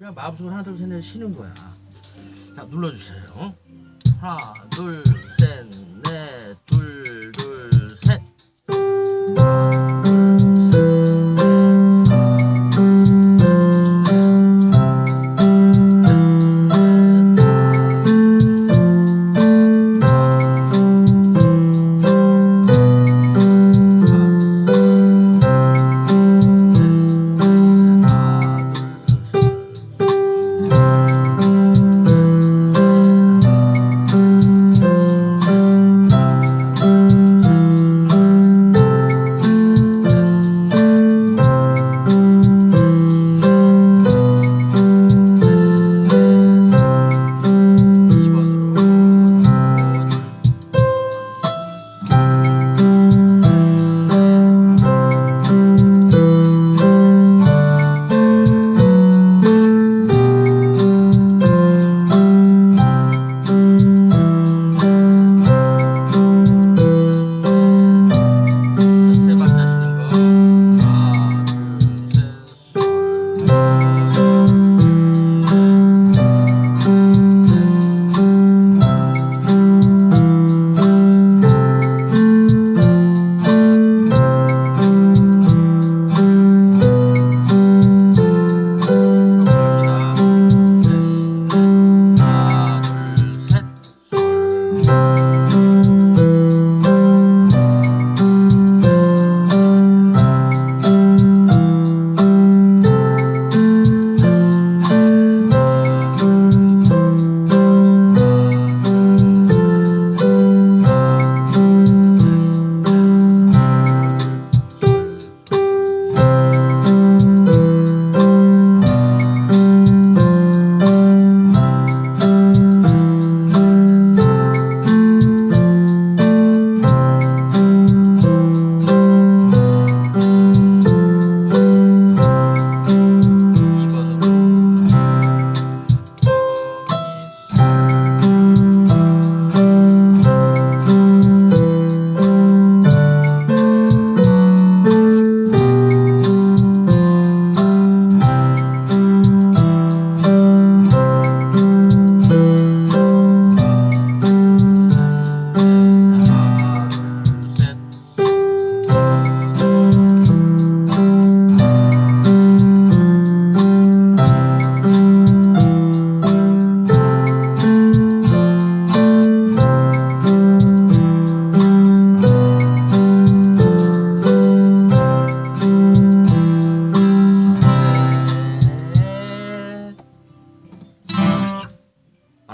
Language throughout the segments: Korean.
그냥 마음속으로 하나 둘셋넷 쉬는 거야. 자 눌러주세요. 하나 둘셋넷둘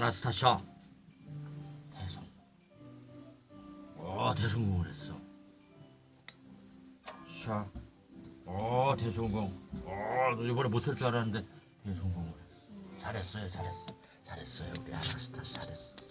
아나스타샤 대성. 어 대성공을 했어. 샤 어, 대성공. 어, 너 이번에 못할 줄 알았는데 대성공을 했어. 잘했어요 잘했어. 잘했어요 우리 아나스타샤 잘했어